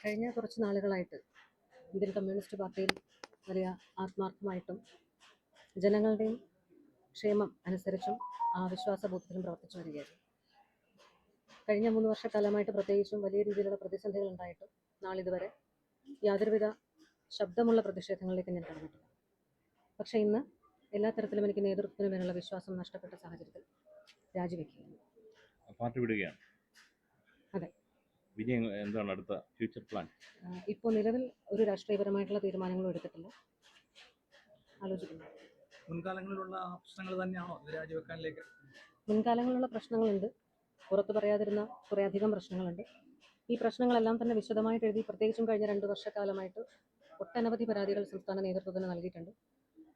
കഴിഞ്ഞ കുറച്ച് നാളുകളായിട്ട് ഇന്ത്യൻ കമ്മ്യൂണിസ്റ്റ് പാർട്ടിയിൽ വലിയ ആത്മാർത്ഥമായിട്ടും ജനങ്ങളുടെയും ക്ഷേമം അനുസരിച്ചും ആ വിശ്വാസബോധത്തിലും പ്രവർത്തിച്ചു വരികയായിരുന്നു. കഴിഞ്ഞ മൂന്ന് വർഷക്കാലമായിട്ട് പ്രത്യേകിച്ചും വലിയ രീതിയിലുള്ള പ്രതിസന്ധികൾ ഉണ്ടായിട്ടും നാളിതുവരെ യാതൊരുവിധ ശബ്ദമുള്ള പ്രതിഷേധങ്ങളിലേക്ക് ഞാൻ കടന്നിട്ടില്ല. പക്ഷേ ഇന്ന് എല്ലാ തരത്തിലും എനിക്ക് നേതൃത്വത്തിന് മേലുള്ള വിശ്വാസം നഷ്ടപ്പെട്ട സാഹചര്യത്തിൽ രാജിവെക്കുകയാണ്. പാർട്ടി വിടുകയാണ്. അതെ. എങ്ങ- എന്താണ് അടുത്ത ഫ്യൂച്ചർ പ്ലാൻ ഇപ്പോൾ നിലവിൽ ഒരു രാഷ്ട്രീയപരമായിട്ടുള്ള തീരുമാനങ്ങളും എടുത്തിട്ടില്ല. ആലോചിക്കുന്നു. മുൻകാലങ്ങളിലുള്ള പ്രശ്നങ്ങൾ തന്നെയാണോ രാജിവെക്കാനിലേക്ക്? മുൻകാലങ്ങളിലുള്ള പ്രശ്നങ്ങളുണ്ട്. പുറത്തു പറയാതിരുന്ന കുറേയധികം പ്രശ്നങ്ങളുണ്ട്. ഈ പ്രശ്നങ്ങളെല്ലാം തന്നെ വിശദമായിട്ട് എഴുതി പ്രത്യേകിച്ചും കഴിഞ്ഞ രണ്ട് വർഷക്കാലമായിട്ട് ഒട്ടനവധി പരാതികൾ സംസ്ഥാന നേതൃത്വത്തിന് നൽകിയിട്ടുണ്ട്.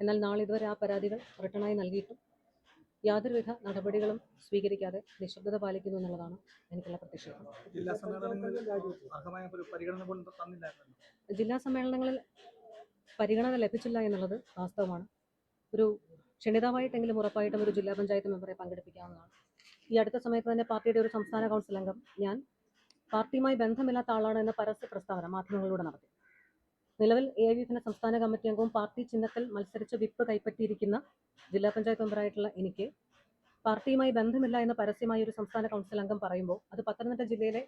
എന്നാൽ നാളിതുവരെ ആ പരാതികൾ റിട്ടേണായി നൽകിയിട്ടും യാതൊരുവിധ നടപടികളും സ്വീകരിക്കാതെ നിശബ്ദത പാലിക്കുന്നു എന്നുള്ളതാണ് എനിക്കുള്ള പ്രതിഷേധം. ജില്ലാ സമ്മേളനങ്ങളിൽ പരിഗണന ലഭിച്ചില്ല എന്നുള്ളത് വാസ്തവമാണ്. ഒരു ക്ഷണിതാവായിട്ടെങ്കിലും ഉറപ്പായിട്ടും ഒരു ജില്ലാ പഞ്ചായത്ത് മെമ്പറെ പങ്കെടുപ്പിക്കാവുന്നതാണ്. ഈ അടുത്ത സമയത്ത് തന്നെ പാർട്ടിയുടെ ഒരു സംസ്ഥാന കൗൺസിൽ അംഗം ഞാൻ പാർട്ടിയുമായി ബന്ധമില്ലാത്ത ആളാണ് എന്ന പരസ്യ പ്രസ്താവന മാധ്യമങ്ങളിലൂടെ നടത്തി. നിലവിൽ എ ഐ എഫിന്റെ സംസ്ഥാന കമ്മിറ്റി അംഗവും പാർട്ടി ചിഹ്നത്തിൽ മത്സരിച്ച് വിപ്പ് കൈപ്പറ്റിയിരിക്കുന്ന ജില്ലാ പഞ്ചായത്ത് മെമ്പറായിട്ടുള്ള എനിക്ക് പാർട്ടിയുമായി ബന്ധമില്ല എന്ന് പരസ്യമായ ഒരു സംസ്ഥാന കൗൺസിൽ അംഗം പറയുമ്പോൾ അത് പത്തനംതിട്ട ജില്ലയിലെ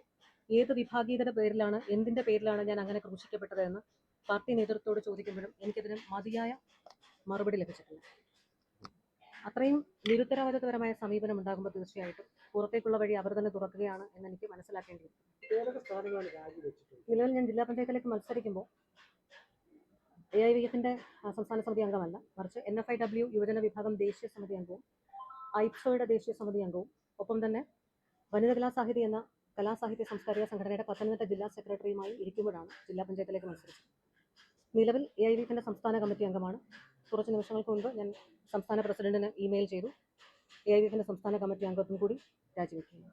ഏത് വിഭാഗീയതയുടെ പേരിലാണ് എന്തിന്റെ പേരിലാണ് ഞാൻ അങ്ങനെ ക്രൂശിക്കപ്പെട്ടത് എന്ന് പാർട്ടി നേതൃത്വത്തോട് ചോദിക്കുമ്പോഴും എനിക്കതിന് മതിയായ മറുപടി ലഭിച്ചിട്ടില്ല. അത്രയും നിരുത്തരവാദിത്വപരമായ സമീപനം ഉണ്ടാകുമ്പോൾ തീർച്ചയായിട്ടും പുറത്തേക്കുള്ള വഴി അവർ തന്നെ തുറക്കുകയാണ് എന്ന് എനിക്ക് മനസ്സിലാക്കേണ്ടി വരും നിലവിൽ ഞാൻ ജില്ലാ പഞ്ചായത്തിലേക്ക് മത്സരിക്കുമ്പോൾ എ ഐ വി എഫിന്റെ സംസ്ഥാന സമിതി അംഗമല്ല. മറിച്ച് എൻ എഫ് ഐ ഡബ്ല്യു യുവജന വിഭാഗം ദേശീയ സമിതി അംഗവും ഐപ്സോയുടെ ദേശീയ സമിതി അംഗവും ഒപ്പം തന്നെ വനിത കലാസാഹിതി എന്ന കലാസാഹിത്യ സാംസ്കാരിക സംഘടനയുടെ പത്തനംതിട്ട ജില്ലാ സെക്രട്ടറിയുമായി ഇരിക്കുമ്പോഴാണ് ജില്ലാ പഞ്ചായത്തിലേക്ക് മത്സരിച്ചത്. നിലവിൽ എ ഐ വി എഫിന്റെ സംസ്ഥാന കമ്മിറ്റി അംഗമാണ്. കുറച്ച് നിമിഷങ്ങൾക്ക് മുൻപ് ഞാൻ സംസ്ഥാന പ്രസിഡന്റിന് ഇമെയിൽ ചെയ്തു. എ ഐ വി എഫിന്റെ സംസ്ഥാന കമ്മിറ്റി അംഗത്വം കൂടി രാജിവെക്കുന്നു